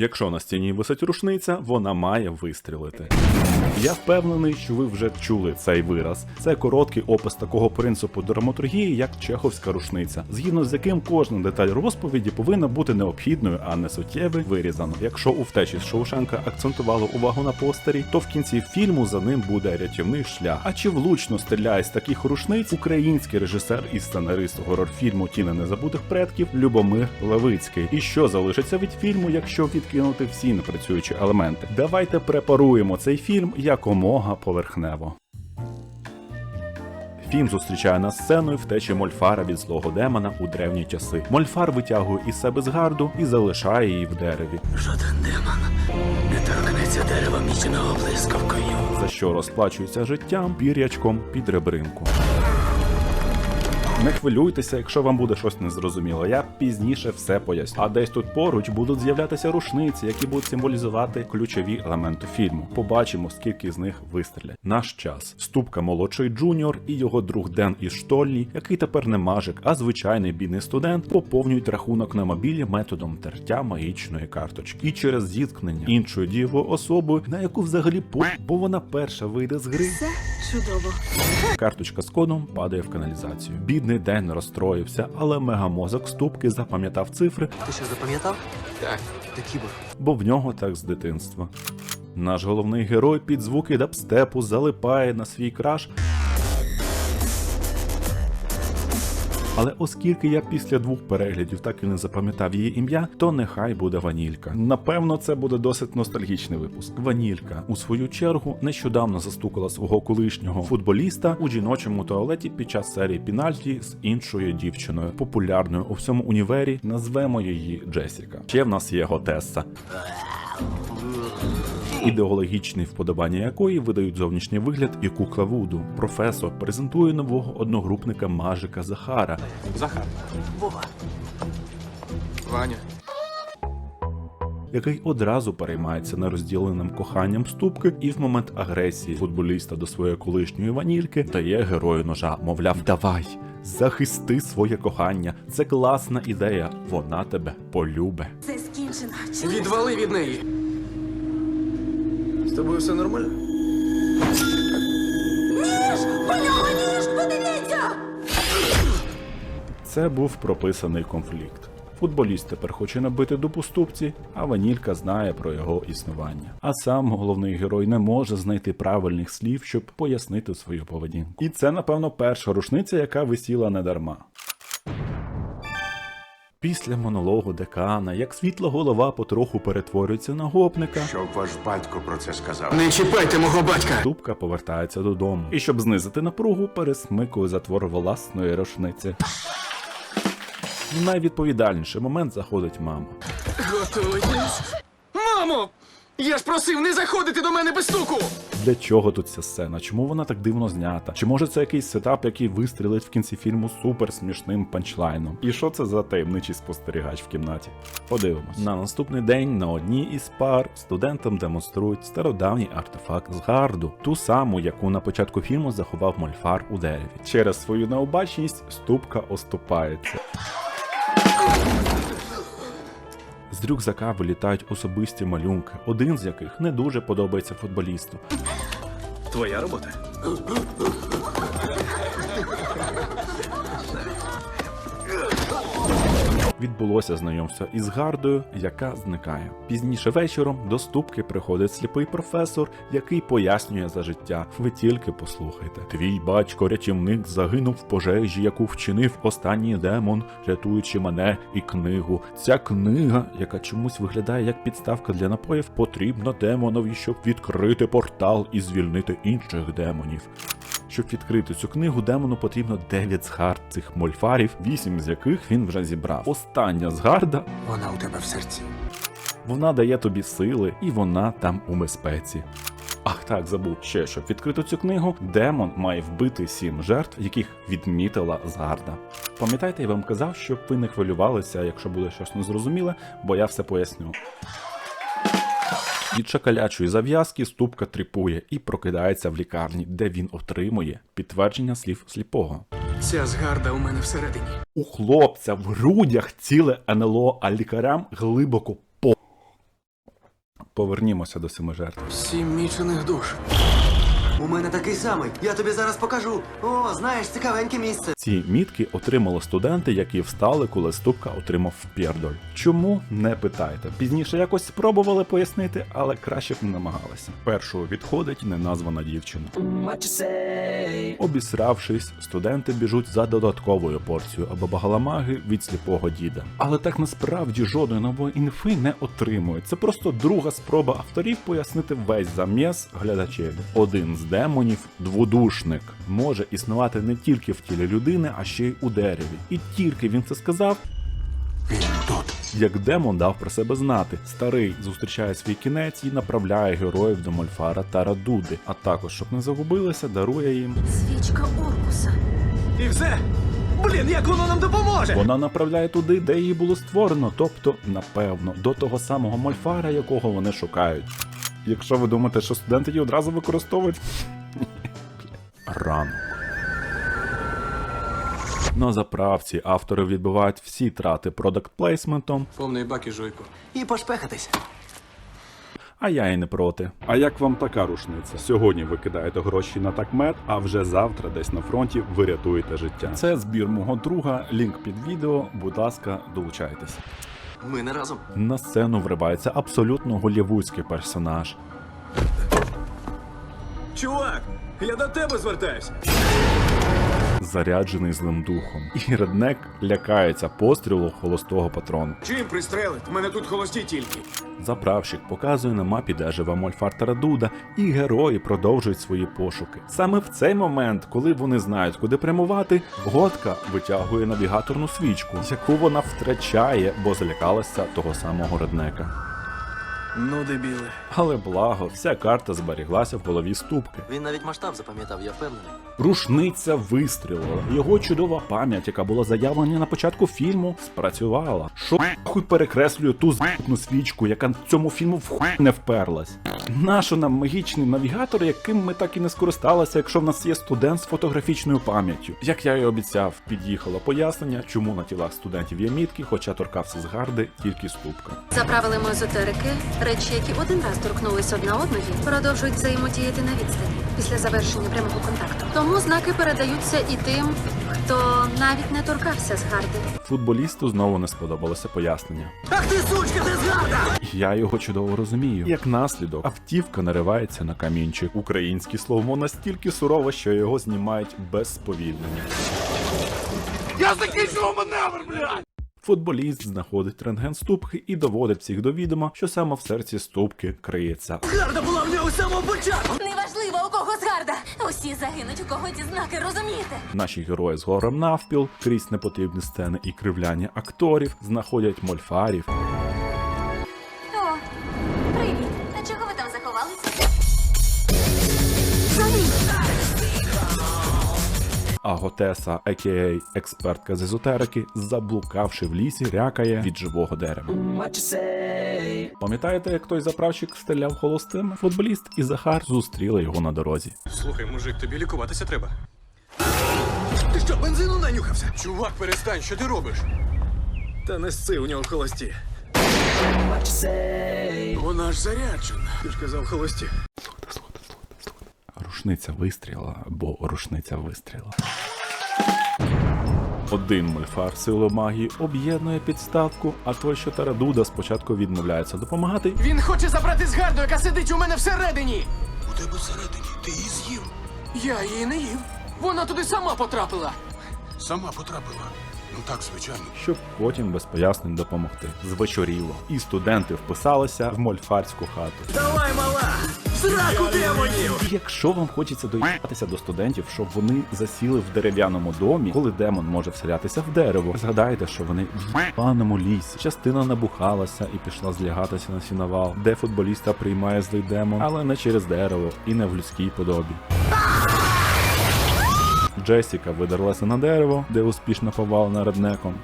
Якщо на стіні висить рушниця, вона має вистрілити. Я впевнений, що ви вже чули цей вираз. Це короткий опис такого принципу драматургії, як чеховська рушниця, згідно з яким кожна деталь розповіді повинна бути необхідною, а не суттєво вирізано. Якщо у втечі з Шоушенка акцентували увагу на постері, то в кінці фільму за ним буде рятівний шлях. А чи влучно стріляє з таких рушниць український режисер і сценарист горор-фільму Тіна незабутих предків Любомир Левицький? І що залишиться від фільму, якщо відкинути всі непрацюючі елементи? Давайте препаруємо цей фільм якомога поверхнево. Фільм зустрічає нас сценою втечі Мольфара від злого демона у древні часи. Мольфар витягує із себе згарду і залишає її в дереві, Жоден демон не торкнеться дерева міченого блискавкою. за що розплачується життям пір'ячком під ребринку. Не хвилюйтеся, якщо вам буде щось незрозуміло. Я пізніше все поясню. А десь тут поруч будуть з'являтися рушниці, які будуть символізувати ключові елементи фільму. Побачимо, скільки з них вистрілять. Наш час. Ступка молодший Джуніор і його друг Ден із Штольні, який тепер не мажик, а звичайний бідний студент, поповнюють рахунок на мобілі методом тертя магічної карточки. І через зіткнення іншою дієвою особою, на яку взагалі по, бо вона перша вийде з гри. Це чудово. Карточка з кодом падає в каналізацію. Бідний день розстроївся, але мегамозок ступки запам'ятав цифри, Ти що запам'ятав? Так, ти кібер. бо в нього так з дитинства. Наш головний герой під звуки дабстепу залипає на свій краш. Але оскільки я після двох переглядів так і не запам'ятав її ім'я, то нехай буде Ванілька. Напевно, це буде досить ностальгічний випуск. Ванілька, у свою чергу, нещодавно застукала свого колишнього футболіста у жіночому туалеті під час серії пінальті з іншою дівчиною, популярною у всьому універі. Назвемо її Джесіка. Ще в нас є Готеса. Ідеологічні вподобання якої видають зовнішній вигляд і кукла Вуду. Професор презентує нового одногрупника Мажика Захара, Захар. Вова. Ваня. який одразу переймається нерозділеним коханням ступки, і в момент агресії футболіста до своєї колишньої ванільки дає герою ножа, мовляв, давай. Захисти своє кохання. Це класна ідея. Вона тебе полюбе. Це скінчено. Відвали від неї. З тобою все нормально? Ніж! У нього ніж! Подивіться! Це був прописаний конфлікт. Футболіст тепер хоче набити до поступці, а Ванілька знає про його існування. А сам головний герой не може знайти правильних слів, щоб пояснити свою поведінку. І це, напевно, перша рушниця, яка висіла недарма. Після монологу декана, як світла голова потроху перетворюється на гопника, Щоб ваш батько про це сказав. Не чіпайте мого батька! Тупка повертається додому. І щоб знизити напругу, пересмикує затвор власної рушниці. В найвідповідальніший момент заходить мама. Готуйтесь. Мамо! Я ж просив не заходити до мене без стуку! Для чого тут ця сцена? Чому вона так дивно знята? Чи може це якийсь сетап, який вистрілить в кінці фільму супер смішним панчлайном? І що це за таємничий спостерігач в кімнаті? Подивимось. На наступний день на одній із пар студентам демонструють стародавній артефакт з гарду, ту саму, яку на початку фільму заховав Мольфар у дереві. Через свою необачність ступка оступається. З рюкзака вилітають особисті малюнки, один з яких не дуже подобається футболісту. Твоя робота. Відбулося знайомство із Гардою, яка зникає. Пізніше вечором до ступки приходить сліпий професор, який пояснює за життя. Ви тільки послухайте. Твій батько рятівник загинув в пожежі, яку вчинив останній демон, рятуючи мене і книгу. Ця книга, яка чомусь виглядає як підставка для напоїв, потрібна демонові, щоб відкрити портал і звільнити інших демонів. Щоб відкрити цю книгу, демону потрібно 9 згард цих мольфарів, 8 з яких він вже зібрав. Остання згарда, Вона у тебе в серці. вона дає тобі сили, і вона там у безпеці. Ах так, забув ще, щоб відкрити цю книгу, демон має вбити сім жертв, яких відмітила згарда. Пам'ятаєте, я вам казав, щоб ви не хвилювалися, якщо буде щось незрозуміле, бо я все поясню. Від шакалячої зав'язки ступка тріпує і прокидається в лікарні, де він отримує підтвердження слів сліпого. Ця згарда у мене всередині. У хлопця в грудях ціле НЛО, а лікарям глибоко по. Повернімося до семи жертв. Сім мічених душ. У мене такий самий. Я тобі зараз покажу. О, знаєш, цікавеньке місце. Ці мітки отримали студенти, які встали, коли ступка отримав п'єрдоль. Чому не питайте? Пізніше якось спробували пояснити, але краще б не намагалися. Першою відходить неназвана дівчина. Обісравшись, студенти біжуть за додатковою порцією або багаламаги від сліпого діда. Але так насправді жодної нової інфи не отримують. Це просто друга спроба авторів пояснити весь заміс глядачеві. Один з демонів, дводушник, може існувати не тільки в тілі людини, а ще й у дереві. І тільки він це сказав, як демон дав про себе знати. Старий зустрічає свій кінець і направляє героїв до Мольфара та Радуди. А також, щоб не загубилися, дарує їм. Свічка Оркуса. І все? Блін, як воно нам допоможе? Вона направляє туди, де її було створено, тобто, напевно, до того самого Мольфара, якого вони шукають. Якщо ви думаєте, що студенти її одразу використовують. Рано. На заправці автори відбивають всі трати продакт плейсментом, Повний бак і жуйку. І пошпехатись. а я і не проти. А як вам така рушниця? Сьогодні ви кидаєте гроші на такмет, а вже завтра десь на фронті ви рятуєте життя. Це збір мого друга, лінк під відео. Будь ласка, долучайтеся. Ми не разом. На сцену вривається абсолютно голівудський персонаж. Чувак, я до тебе звертаюся. заряджений злим духом. І реднек лякається пострілу холостого патрону. Чим пристрелить? У мене тут холості тільки. Заправщик показує на мапі, де живе Мольфар Тарадуда, і герої продовжують свої пошуки. Саме в цей момент, коли вони знають, куди прямувати, Готка витягує навігаторну свічку, яку вона втрачає, бо злякалася того самого реднека. Ну, дебіли. Але благо, вся карта зберіглася в голові ступки. Він навіть масштаб запам'ятав, я впевнений. Рушниця вистрілила. Його чудова пам'ять, яка була заявлена на початку фільму, спрацювала. Що хуй перекреслює ту з**тну свічку, яка в цьому фільму в хуй не вперлась. Нащо нам магічний навігатор, яким ми так і не скористалися, якщо в нас є студент з фотографічною пам'яттю? Як я і обіцяв, під'їхало пояснення, чому на тілах студентів є мітки, хоча торкався з гарди тільки ступка. За правилами езотерики, речі, які один раз торкнулись одна одної, продовжують взаємодіяти на відстані після завершення прямого контакту. Тому знаки передаються і тим, хто навіть не торкався з гарди. Футболісту знову не сподобалося пояснення. Ах ти сучка, ти згарда! Я його чудово розумію. Як наслідок, автівка наривається на камінчик. Українське слово настільки сурове, що його знімають без сповільнення. Я закінчив маневр, блядь! Футболіст знаходить рентген ступки і доводить всіх до відома, що саме в серці ступки криється. Гарда була в нього з самого початку! Неважливо, у кого згарда. Усі загинуть, у кого ці знаки, розумієте? Наші герої з горем навпіл, крізь непотрібні сцени і кривляння акторів, знаходять мольфарів, а Готеса, а.к.а. експертка з езотерики, заблукавши в лісі, рякає від живого дерева. Пам'ятаєте, як той заправщик стріляв холостим? Футболіст і Захар зустріли його на дорозі. Слухай, мужик, тобі лікуватися треба. Ти що, бензину нанюхався? Чувак, перестань, що ти робиш? Та не сци у нього холості. Вона ж заряджена. Ти ж казав холості. Рушниця вистріла, бо рушниця вистріла. Один мольфар силою магії об'єднує підставку, а той, що Тарадуда спочатку відмовляється допомагати, Він хоче забрати згарду, яка сидить у мене всередині. У тебе всередині, ти її з'їв. Я її не їв. Вона туди сама потрапила. Сама потрапила. Ну так, звичайно. щоб потім без пояснень допомогти. Звечоріло, і студенти вписалися в мольфарську хату. Давай, мала! Зраку демонів! Якщо вам хочеться доїхатися до студентів, щоб вони засіли в дерев'яному домі, коли демон може вселятися в дерево, згадайте, що вони в паному лісі. Частина набухалася і пішла злягатися на сіновал, де футболіста приймає злий демон, але не через дерево і не в людській подобі. Джесіка видерлася на дерево, де успішно повалена реднеком.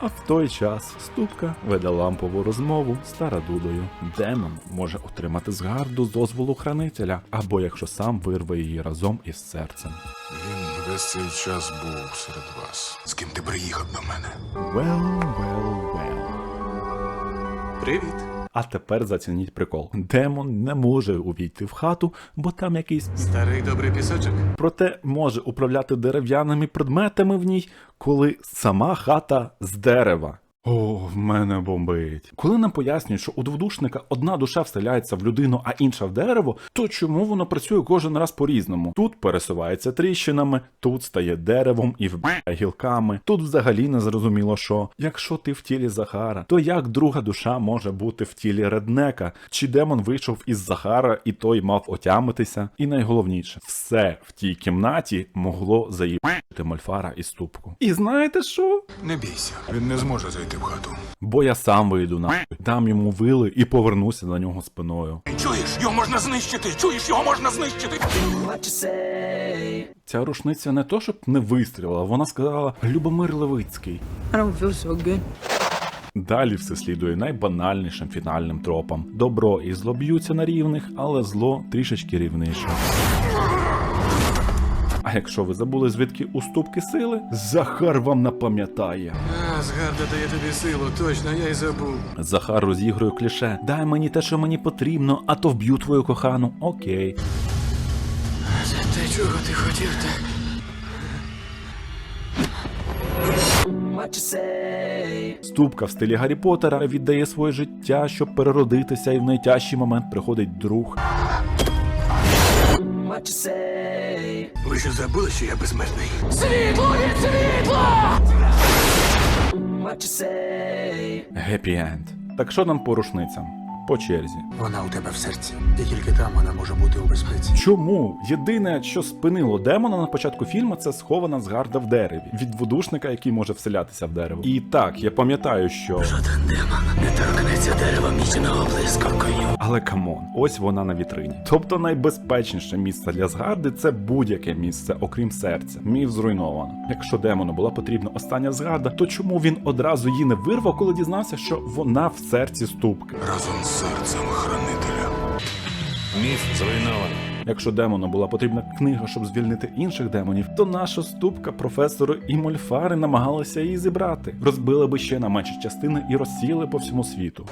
А в той час ступка веде лампову розмову з Тарадудою. Демон може отримати згарду з дозволу хранителя, або якщо сам вирве її разом із серцем. Він весь цей час був серед вас. З ким ти приїхав до мене? Well, well, well. Привіт. А тепер зацініть прикол. Демон не може увійти в хату, бо там якийсь Старий добрий пісочок. проте може управляти дерев'яними предметами в ній, коли сама хата з дерева. О, в мене бомбить. Коли нам пояснюють, що у дводушника одна душа вселяється в людину, а інша в дерево, то чому воно працює кожен раз по-різному? Тут пересувається тріщинами, тут стає деревом і вбиває гілками. Тут взагалі не зрозуміло, що якщо ти в тілі Захара, то як друга душа може бути в тілі реднека? Чи демон вийшов із Захара і той мав отямитися? І найголовніше, все в тій кімнаті могло заїбати Мольфара і ступку. І знаєте що? Не бійся, він не зможе зайти в хату. Бо я сам вийду на дам йому вили і повернуся на нього спиною. Чуєш, його можна знищити! Чуєш, його можна знищити! Ця рушниця не то, щоб не вистрілила, вона сказала Любомир Левицький. I don't feel so good. Далі все слідує найбанальнішим фінальним тропам. Добро і зло б'ються на рівних, але зло трішечки рівніше. А якщо ви забули звідки уступки сили, Захар вам напам'ятає. А, згарда дає тобі силу, точно, я й забув. Захар розігрує кліше. Дай мені те, що мені потрібно, а то вб'ю твою кохану. Окей. Це те, чого ти хотів, так? Ступка в стилі Гаррі Поттера віддає своє життя, щоб переродитися, і в найтяжчий момент приходить друг. Ви що забули, що я безсмертний? Геппі енд. Так що нам по рушницям? По черзі. Вона у тебе в серці. І тільки там вона може бути у безпеці. Чому? Єдине, що спинило демона на початку фільму, це схована згарда в дереві від дводушника, який може вселятися в дерево. І так, я пам'ятаю, що. Жоден демон не торкнеться дерева міченого блискавкою. Але камон, ось вона на вітрині. Тобто найбезпечніше місце для згарди це будь-яке місце, окрім серця. Міф зруйновано. Якщо демону була потрібна остання згарда, то чому він одразу її не вирвав, коли дізнався, що вона в серці ступки? Разом з серцем хранителя. Міф зруйновано. Якщо демону була потрібна книга, щоб звільнити інших демонів, то наша ступка професору і мольфари намагалися її зібрати. Розбили би ще на менші частини і розсіяли по всьому світу.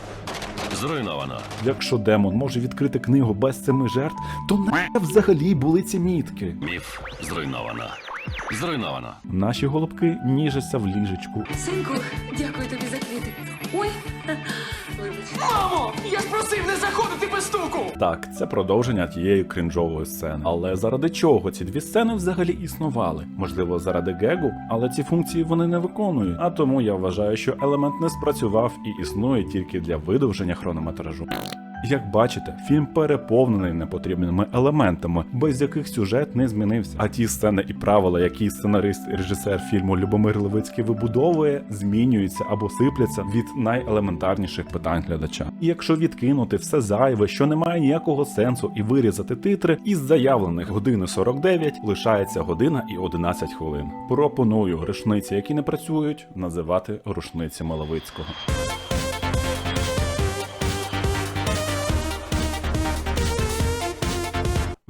Зруйновано. Якщо демон може відкрити книгу без семи жертв, то на взагалі були ці мітки. Міф зруйновано. Зруйновано. Наші голубки ніжаться в ліжечку. Синку, дякую тобі за квіти. Ой, вибач. Мамо! Я ж просив не заходити без стуку! Так, це продовження тієї кринжової сцени. Але заради чого ці дві сцени взагалі існували? Можливо, заради гегу, але ці функції вони не виконують. А тому я вважаю, що елемент не спрацював і існує тільки для видовження хронометражу. Як бачите, фільм переповнений непотрібними елементами, без яких сюжет не змінився. А ті сцени і правила, які сценарист і режисер фільму Любомир Левицький вибудовує, змінюються або сипляться від найелементарніших питань глядача. І якщо відкинути все зайве, що не має ніякого сенсу, і вирізати титри, із заявлених години 49 лишається година і 11 хвилин. Пропоную рушниці, які не працюють, називати рушницями Левицького.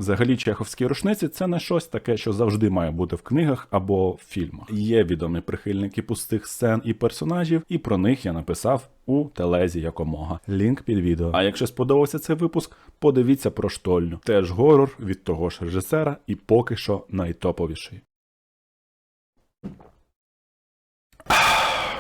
Взагалі, чеховські рушниці це не щось таке, що завжди має бути в книгах або в фільмах. Є відомі прихильники пустих сцен і персонажів, і про них я написав у телезі якомога. Лінк під відео. А якщо сподобався цей випуск, подивіться про штольню. Теж горор від того ж режисера, і поки що найтоповіший.